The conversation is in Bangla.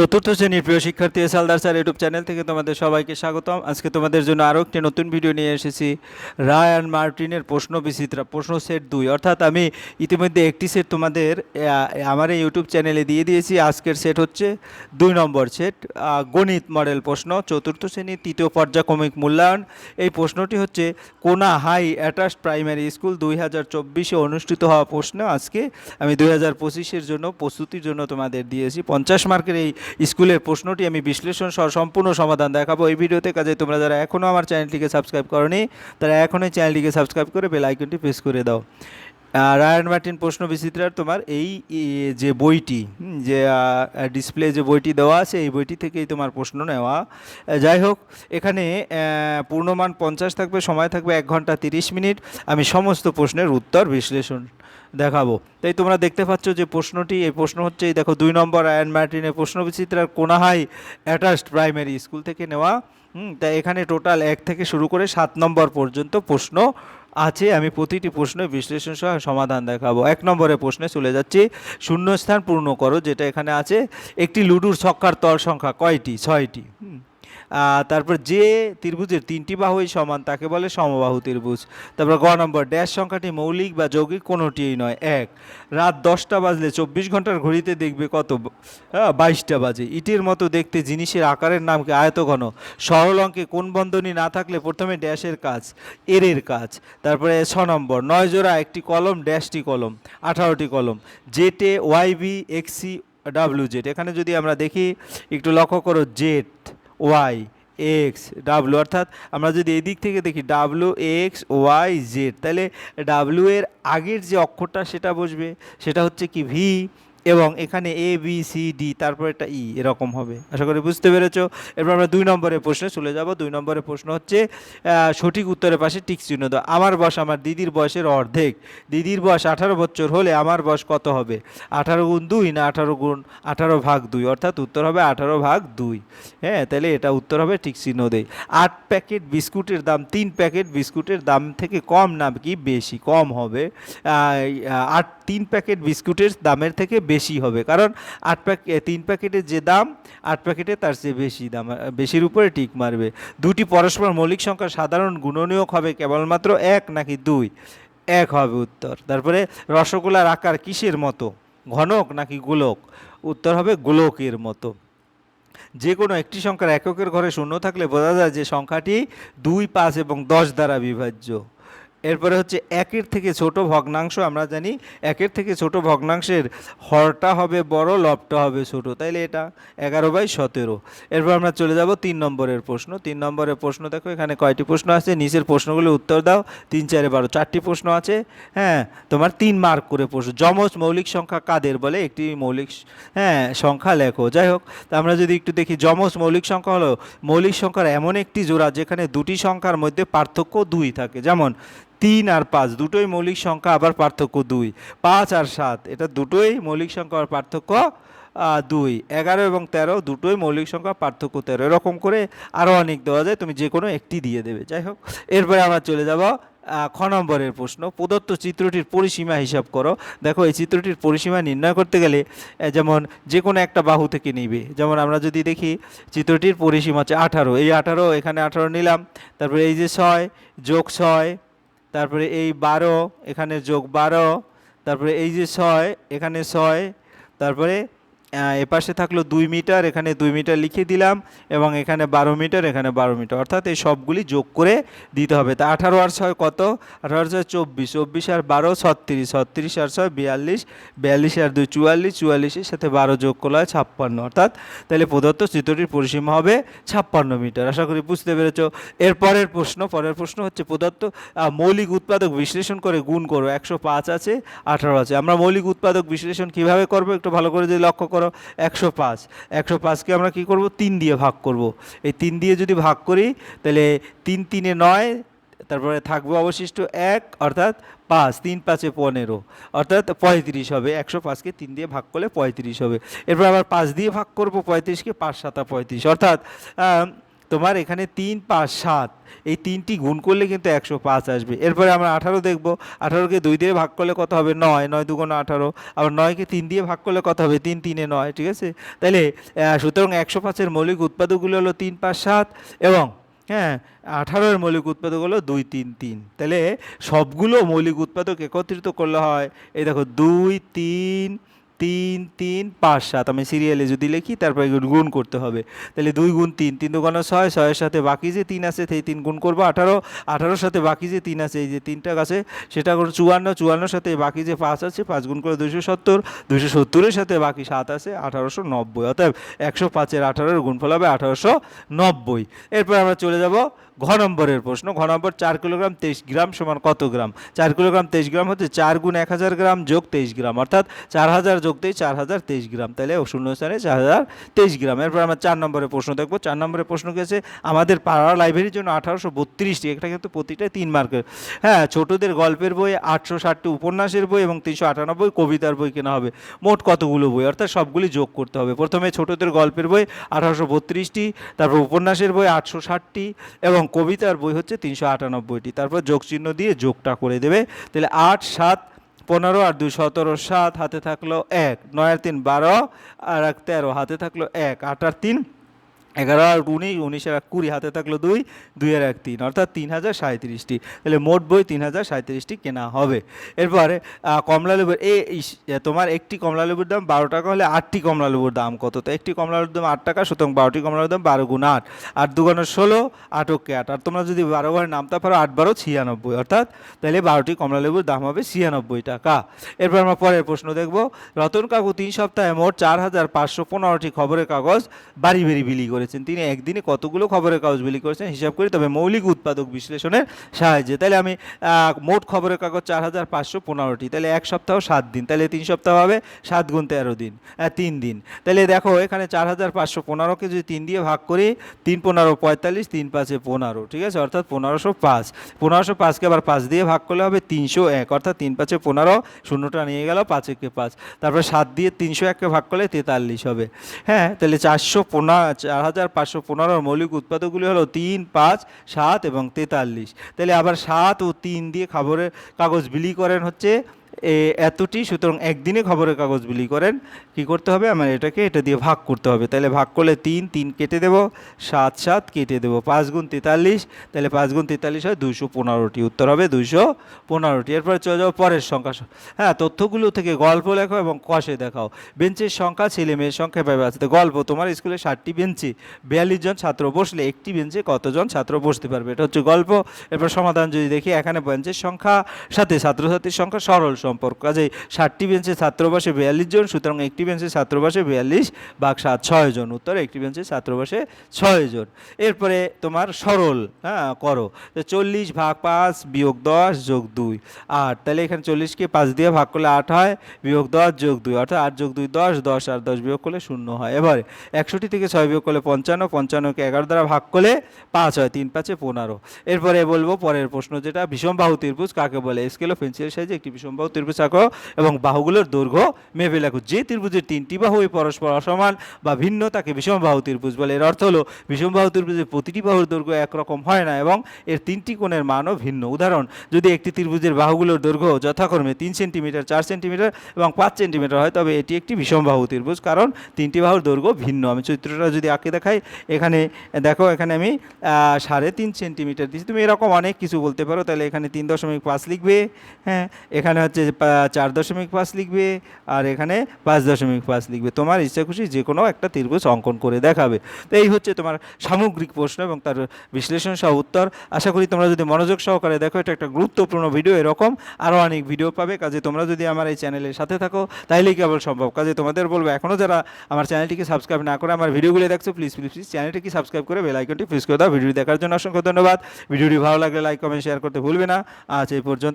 চতুর্থ শ্রেণির প্রিয় শিক্ষার্থী S Aldar sir YouTube channel থেকে তোমাদের সবাইকে স্বাগতম। আজকে তোমাদের জন্য আরও একটি নতুন ভিডিও নিয়ে এসেছি। রায় অ্যান্ড মার্টিনের প্রশ্ন বিচিত্রা, প্রশ্ন সেট দুই। অর্থাৎ আমি ইতিমধ্যে একটি সেট তোমাদের আমার এই ইউটিউব চ্যানেলে দিয়ে দিয়েছি। আজকের সেট হচ্ছে দুই নম্বর সেট গণিত মডেল প্রশ্ন। চতুর্থ শ্রেণির তৃতীয় পর্যায়ক্রমিক মূল্যায়ন। এই প্রশ্নটি হচ্ছে কোনা হাই অ্যাটাচ প্রাইমারি স্কুল দুই হাজার চব্বিশে অনুষ্ঠিত হওয়া প্রশ্ন। আজকে আমি দুই হাজার পঁচিশের জন্য, প্রস্তুতির জন্য তোমাদের দিয়েছি। পঞ্চাশ মার্কের এই স্কুলের প্রশ্নটি আমি বিশ্লেষণ সহ সম্পূর্ণ সমাধান দেখাবো। এই ভিডিওতে কাজে তোমরা যারা এখনও আমার চ্যানেলটিকে সাবস্ক্রাইব করনি, তারা এখনই চ্যানেলটিকে সাবস্ক্রাইব করে বেল আইকনটি প্রেস করে দাও। রায়ান মার্টিন প্রশ্ন বিচিত্রার তোমার এই যে বইটি যে ডিসপ্লে যে বইটি দেওয়া আছে এই বইটি থেকেই তোমার প্রশ্ন নেওয়া। যাই হোক এখানে পূর্ণমান পঞ্চাশ থাকবে সময় থাকবে এক ঘণ্টা তিরিশ মিনিট। আমি সমস্ত প্রশ্নের উত্তর বিশ্লেষণ দেখাবো। তাই তোমরা দেখতে পাচ্ছ যে প্রশ্নটি এই প্রশ্ন হচ্ছে এই দেখো দুই নম্বর আয়ন মার্টিনের প্রশ্ন বিচিত্রার কোনাহাই অ্যাটাচড প্রাইমারি স্কুল থেকে নেওয়া। হুম, তাই এখানে টোটাল এক থেকে শুরু করে সাত নম্বর পর্যন্ত প্রশ্ন আছে, আমি প্রতিটি প্রশ্নের বিশ্লেষণ সহ সমাধান দেখাবো। এক নম্বরের প্রশ্নে চলে যাচ্ছি। শূন্যস্থান পূর্ণ করো, যেটা এখানে আছে। একটি লুডুর ছক্কার তর সংখ্যা কয়টি? ছয়টি। হুম। তারপর যে ত্রিভুজের তিনটি বাহুই সমান তাকে বলে সমবাহু ত্রিভুজ। তারপর গ নম্বর ড্যাশ সংখ্যাটি মৌলিক বা যৌগিক কোনোটিই নয় এক। রাত দশটা বাজলে চব্বিশ ঘণ্টার ঘড়িতে দেখবে কত হ্যাঁ, বাইশটা বাজে। ইটের মতো দেখতে জিনিসের আকারের নাম কি আয়তঘন। সরল অঙ্কে কোন বন্ধনী না থাকলে প্রথমে ড্যাশের কাজ এরের কাজ। তারপরে ছ নম্বর নয় জোড়া একটি কলম ড্যাশটি কলম আঠারোটি কলম। জেটে ওয়াই ওয়াইবি এক্সি ডাব্লিউ জেড এখানে যদি আমরা দেখি একটু লক্ষ্য করো জেড ওয়াই এক্স ডাব্লু অর্থাৎ আমরা যদি এই দিক থেকে দেখি ডাব্লু এক্স ওয়াই জেড, তাহলে ডাব্লু এর আগের যে অক্ষরটা সেটা বসবে, সেটা হচ্ছে কি ভি? এবং এখানে এ বি সি ডি তারপর একটা ই এরকম হবে। আশা করি বুঝতে পেরেছ? এরপর আমরা দুই নম্বরের প্রশ্নে চলে যাব। দুই নম্বরের প্রশ্ন হচ্ছে সঠিক উত্তরের পাশে টিক চিহ্ন দাও। আমার বয়স আমার দিদির বয়সের অর্ধেক। দিদির বয়স আঠারো বছর হলে আমার বয়স কত হবে? আঠারো গুণ দুই না আঠারো গুণ আঠারো ভাগ দুই? অর্থাৎ উত্তর হবে আঠারো ভাগ দুই। হ্যাঁ তাহলে এটা উত্তর হবে টিক চিহ্ন দেই। আট প্যাকেট বিস্কুটের দাম, তিন প্যাকেট বিস্কুটের দাম থেকে কম না কি বেশি? কম হবে। আট, তিন প্যাকেট বিস্কুটের দামের থেকে বেশি হবে। কারণ আট প্যাক এ, তিন প্যাকেটের যে দাম আট প্যাকেটে তার চেয়ে বেশি দাম বেশির উপরে টিক মারবে। দুটি পরস্পর মৌলিক সংখ্যা সাধারণ গুণনীয়ক হবে কেবলমাত্র এক নাকি দুই? এক হবে উত্তর। তারপরে রসগোল্লার আকার কিসের মতো? ঘনক নাকি গোলক? উত্তর হবে গোলকের মতো। যে কোনো একটি সংখ্যার এককের ঘরে শূন্য থাকলে বোঝা যায় যে সংখ্যাটি দুই পাঁচ এবং দশ দ্বারা বিভাজ্য। এরপরে হচ্ছে একের থেকে ছোট ভগ্নাংশ, আমরা জানি একের থেকে ছোট ভগ্নাংশের হরটা হবে বড়, লবটা হবে ছোট। তাইলে এটা এগারো বাই সতেরো। এরপর আমরা চলে যাব তিন নম্বরের প্রশ্ন। তিন নম্বরের প্রশ্ন দেখো, এখানে কয়টি প্রশ্ন আছে? নিচের প্রশ্নগুলো উত্তর দাও। তিন, চারে বারো, চারটি প্রশ্ন আছে। হ্যাঁ তোমার তিন মার্ক করে প্রশ্ন। যমজ মৌলিক সংখ্যা কাদের বলে? একটি মৌলিক হ্যাঁ সংখ্যা লেখো। যাই হোক, তা আমরা যদি একটু দেখি, যমজ মৌলিক সংখ্যা হলো, মৌলিক সংখ্যার এমন একটি জোড়া যেখানে দুটি সংখ্যার মধ্যে পার্থক্য দুই থাকে। যেমন তিন আর পাঁচ, দুটোই মৌলিক সংখ্যা, আবার পার্থক্য দুই। পাঁচ আর সাত, এটা দুটোই মৌলিক সংখ্যা আর পার্থক্য দুই। এগারো এবং তেরো, দুটোই মৌলিক সংখ্যা, পার্থক্য তেরো। এরকম করে আরও অনেক দেওয়া যায়, তুমি যে কোনো একটি দিয়ে দেবে। যাই হোক, এরপরে আমরা চলে যাব খ নম্বরের প্রশ্ন। প্রদত্ত চিত্রটির পরিসীমা হিসাব করো। দেখো, এই চিত্রটির পরিসীমা নির্ণয় করতে গেলে যেমন যে কোনো একটা বাহু থেকে নিবে। যেমন আমরা যদি দেখি, চিত্রটির পরিসীমা হচ্ছে আঠারো। এই আঠারো, এখানে আঠারো নিলাম। তারপরে এই যে ছয়, যোগ ছয় তারপরে এই বারো এখানে যোগ বারো তারপরে এই যে ছয় এখানে ছয় তারপরে এপাশে থাকল দুই মিটার, এখানে দুই মিটার লিখে দিলাম এবং এখানে বারো মিটার, এখানে বারো মিটার। অর্থাৎ এই সবগুলি যোগ করে দিতে হবে। তা আঠারো আর ছয় কত? আঠারো আর ছয় চব্বিশ চব্বিশ আর বারো ছত্রিশ ছত্রিশ আর ছয় বিয়াল্লিশ বিয়াল্লিশ আর দুই চুয়াল্লিশ, চুয়াল্লিশের সাথে বারো যোগ করলে হয় ছাপ্পান্ন। অর্থাৎ তাহলে প্রদত্ত চিত্রটির পরিসীমা হবে ছাপ্পান্ন মিটার। আশা করি বুঝতে পেরেছ। এর পরের প্রশ্ন পরের প্রশ্ন হচ্ছে প্রদত্ত মৌলিক উৎপাদক বিশ্লেষণ করে গুণ করো। একশো পাঁচ আছে, আঠারো আছে। আমরা মৌলিক উৎপাদক বিশ্লেষণ কীভাবে করব একটু ভালো করে যদি লক্ষ্য করো একশো পাঁচ। একশো পাঁচকে আমরা কি করব? তিন দিয়ে ভাগ করব। এই তিন দিয়ে যদি ভাগ করি, তাহলে তিন তিনে নয়, তারপরে থাকবে অবশিষ্ট এক, অর্থাৎ পাঁচ। তিন পাঁচে পনেরো, অর্থাৎ পঁয়ত্রিশ হবে। একশো পাঁচকে তিন দিয়ে ভাগ করলে পঁয়ত্রিশ হবে। এরপর আবার পাঁচ দিয়ে ভাগ করব, পঁয়ত্রিশকে পাঁচ সাতা পঁয়ত্রিশ। অর্থাৎ তোমার এখানে তিন পাঁচ সাত, এই তিনটি গুণ করলে কিন্তু একশো পাঁচ আসবে। এরপরে আমরা আঠারো দেখব। আঠারোকে দুই দিয়ে ভাগ করলে কত হবে? নয়। নয় দুগুণ আঠারো। আবার নয়কে তিন দিয়ে ভাগ করলে কত হবে? তিন তিনে নয়, ঠিক আছে? তাহলে সুতরাং একশো পাঁচের মৌলিক উৎপাদকগুলো হলো তিন পাঁচ সাত এবং হ্যাঁ আঠারোর মৌলিক উৎপাদক হলো দুই তিন তিন। তাহলে সবগুলো মৌলিক উৎপাদক একত্রিত করলে হয়, এই দেখো, দুই, তিন তিন তিন, পাঁচ, সাত। আমি সিরিয়ালে যদি লিখি, তারপরে গুণ করতে হবে। তাহলে দুই গুণ তিন তিন দুগুণ ছয়, ছয়ের সাথে বাকি যে তিন আছে, সেই তিন গুণ করব। আঠারো, আঠারোর সাথে বাকি যে তিন আছে, এই যে তিনটা আছে সেটা করে চুয়ান্ন, চুয়ান্নর সাথে বাকি যে পাঁচ আছে, পাঁচ গুণ করে দুইশো সত্তর, দুইশো সত্তরের সাথে বাকি সাত আছে, আঠারোশো নব্বই। অর্থাৎ একশো পাঁচের আঠারোর গুণফল হবে আঠারোশো নব্বই। এরপর আমরা চলে যাব ঘ নম্বরের প্রশ্ন, ঘ নম্বর চার কিলোগ্রাম তেইশ গ্রাম সমান কত গ্রাম? চার কিলোগ্রাম তেইশ গ্রাম হচ্ছে চার গুণ এক হাজার গ্রাম যোগ তেইশ গ্রাম, অর্থাৎ চার হাজার যোগ তেইশ, চার হাজার তেইশ গ্রাম। তাহলে শূন্য স্থানে চার হাজার তেইশ গ্রাম। এরপর আমরা চার নম্বরের প্রশ্ন দেখব। চার নম্বরের প্রশ্ন আছে? আমাদের পাড়া লাইব্রেরির জন্য আঠারোশো বত্রিশটি এটা কিন্তু প্রতিটাই তিন মার্কের হ্যাঁ ছোটদের গল্পের বই, আটশো ষাটটি উপন্যাসের বই এবং তিনশো আটানব্বই কবিতার বই কেনা হবে। মোট কতগুলো বই? অর্থাৎ সবগুলি যোগ করতে হবে। প্রথমে ছোটদের গল্পের বই আঠারোশো বত্রিশটি তারপর উপন্যাসের বই আটশো ষাটটি এবং কবিতার বই হচ্ছে তিনশো আটানব্বইটি। তারপর যোগ চিহ্ন দিয়ে যোগটা করে দেবে। তাহলে আট, সাত, পনেরো আর দুই, সতেরো, সাত, হাতে থাকল এক, নয় আর তিন, বারো, আর এক, তেরো, হাতে থাকল এক, আট আর তিন এগারো আর উনিশ, উনিশের এক কুড়ি, হাতে থাকল দুই দুই আর এক তিন, অর্থাৎ তিন হাজার সাঁত্রিশটি তাহলে মোট বই তিন হাজার সাঁত্রিশটি কেনা হবে। এরপরে কমলালেবুর কমলা এ, ইস- তোমার একটি কমলালেবুর দাম বারো টাকা হলে আটটি কমলালেবুর দাম কত? তো একটি কমলা লেবুর দাম আট টাকা, সুতরাং বারোটি কমলা লেবুর দাম বারো গুণ আট। আট দুগুণ ষোলো আটকে আট। আর তোমরা যদি বারো ঘরে নামতে পারো, আট বারো ছিয়ানব্বই, অর্থাৎ তাহলে বারোটি কমলালেবুর দাম হবে ছিয়ানব্বই টাকা। এরপর আমরা পরের প্রশ্ন দেখব। রতন কাকু তিন সপ্তাহে মোট চার হাজার পাঁচশো পনেরোটি খবরের কাগজ বাড়ি বাড়ি বিলি করেছেন। তিনি একদিনে কতগুলো খবরের কাগজ বিলি করেছেন হিসাব করি, তবে মৌলিক উৎপাদক বিশ্লেষণের সাহায্যে। তাহলে আমি মোট খবরের কাগজ চার হাজার পাঁচশো পনেরোটি। তাহলে এক সপ্তাহ সাত দিন। তাহলে তিন সপ্তাহ হবে সাত গুণ তেরো দিন তিন দিন। তাহলে দেখো, এখানে চার হাজার পাঁচশো পনেরোকে যদি তিন দিয়ে ভাগ করি, তিন পনেরো পঁয়তাল্লিশ, তিন পাঁচে পনেরো, ঠিক আছে? অর্থাৎ পনেরোশো পাঁচ। পনেরোশো পাঁচকে আবার পাঁচ দিয়ে ভাগ করলে হবে তিনশো এক। অর্থাৎ তিন পাঁচে পনেরো শূন্যটা নিয়ে গেল পাঁচেকে পাঁচ। তারপর সাত দিয়ে তিনশো এককে ভাগ করলে তেতাল্লিশ হবে। হ্যাঁ তাহলে চারশো পনেরো চার হাজার পাঁচশো পনেরোর মৌলিক উৎপাদকগুলি হলো তিন, পাঁচ, সাত এবং তেতাল্লিশ। তাহলে আবার সাত ও তিন দিয়ে খবরের কাগজ বিলি করেন হচ্ছে এতটি, সুতরাং একদিনে খবরের কাগজ বিলি করেন, কি করতে হবে? আমার এটাকে, এটা দিয়ে ভাগ করতে হবে। তাহলে ভাগ করলে তিন তিন কেটে দেবো, সাত সাত কেটে দেবো, পাঁচ গুণ তেতাল্লিশ, তাহলে পাঁচ গুণ তেতাল্লিশ হয় দুশো পনেরোটি। উত্তর হবে দুশো পনেরোটি। এরপরে চলে যাব পরের সংখ্যা। হ্যাঁ তথ্যগুলো থেকে গল্প লেখো এবং কষে দেখাও। বেঞ্চের সংখ্যা, ছেলে মেয়ের সংখ্যা পাবে আছে। গল্প, তোমার স্কুলে ষাটটি বেঞ্চে, বিয়াল্লিশ জন ছাত্র বসলে একটি বেঞ্চে কতজন ছাত্র বসতে পারবে? এটা হচ্ছে গল্প। এরপর সমাধান যদি দেখি, এখানে বেঞ্চের সংখ্যা, সাথে ছাত্রছাত্রীর সংখ্যা সরল। সম্পর্ক। কাজেই ষাটটি বেঞ্চে ছাত্র বসে বিয়াল্লিশ জন, সুতরাং একটি বেঞ্চে ছাত্র বসে বিয়াল্লিশ বাঘ সাত ছয় জন। উত্তর একটি বেঞ্চে ছাত্র বসে ছয় জন। এরপরে তোমার সরল হ্যাঁ করো। চল্লিশ ভাগ পাঁচ, বিয়োগ দশ, যোগ দুই, আট। তাহলে এখানে চল্লিশকে পাঁচ দিয়ে ভাগ করলে আট হয়, বিয়োগ দশ, যোগ দুই। অর্থাৎ আট যোগ দুই, দশ দশ, আর দশ বিয়োগ করলে শূন্য হয়। এবারে একষট্টি থেকে ছয় বিয়োগ করলে পঞ্চান্ন, পঞ্চান্নকে এগারো দ্বারা ভাগ করলে পাঁচ হয়, তিন পাঁচে পনেরো। এরপরে বলব, পরের প্রশ্ন যেটা বিষমবাহু ত্রিভুজ কাকে বলে? স্কেল ও পেন্সিল সাইজে একটি বিষমবাহু ত্রিভুজ আঁকো এবং বাহুগুলোর দৈর্ঘ্য মেপে লেখো যে ত্রিভুজের তিনটি বাহুই পরস্পর অসমান বা ভিন্ন, তাকে বিষমবাহু ত্রিভুজ বলে। এর অর্থ হলো বিষমবাহু ত্রিভুজের প্রতিটি বাহুর দৈর্ঘ্য একরকম হয় না এবং এর তিনটি কোণের মানও ভিন্ন। উদাহরণ, যদি একটি ত্রিভুজের বাহুগুলোর দৈর্ঘ্য যথাক্রমে তিন সেন্টিমিটার, চার সেন্টিমিটার এবং পাঁচ সেন্টিমিটার হয়, তবে এটি একটি বিষমবাহু ত্রিভুজ কারণ তিনটি বাহুর দৈর্ঘ্য ভিন্ন। আমি চিত্রটা যদি আঁকে দেখাই, এখানে, দেখো, এখানে আমি সাড়ে তিন সেন্টিমিটার দিচ্ছি তুমি এরকম অনেক কিছু বলতে পারো, তাহলে এখানে তিন দশমিক পাঁচ লিখবে হ্যাঁ। এখানে হচ্ছে চার দশমিক পাঁচ লিখবে আর এখানে পাঁচ দশমিক পাঁচ লিখবে। তোমার ইচ্ছা খুশি যে কোনো একটা ত্রিভুজ অঙ্কন করে দেখাবে। তো এই হচ্ছে তোমার সামগ্রিক প্রশ্ন এবং তার বিশ্লেষণ সহ উত্তর। আশা করি তোমরা যদি মনোযোগ সহকারে দেখো, এটা একটা গুরুত্বপূর্ণ ভিডিও এরকম আরও অনেক ভিডিও পাবে। কাজে তোমরা যদি আমার এই চ্যানেলের সাথে থাকো, তাইলেই কেবল সম্ভব। কাজে তোমাদের বলব এখনও যারা আমার চ্যানেলটিকে সাবস্ক্রাইব না করে আমার ভিডিওগুলো দেখছ প্লিজ প্লিজ প্লিজ চ্যানেলটিকে সাবস্ক্রাইব করে বেল আইকনটি প্রেস করে দাও। ভিডিও দেখার জন্য অসংখ্য ধন্যবাদ। ভিডিওটি ভালো লাগলে লাইক কমেন্ট শেয়ার করতে ভুলবে না। আজ এই পর্যন্ত।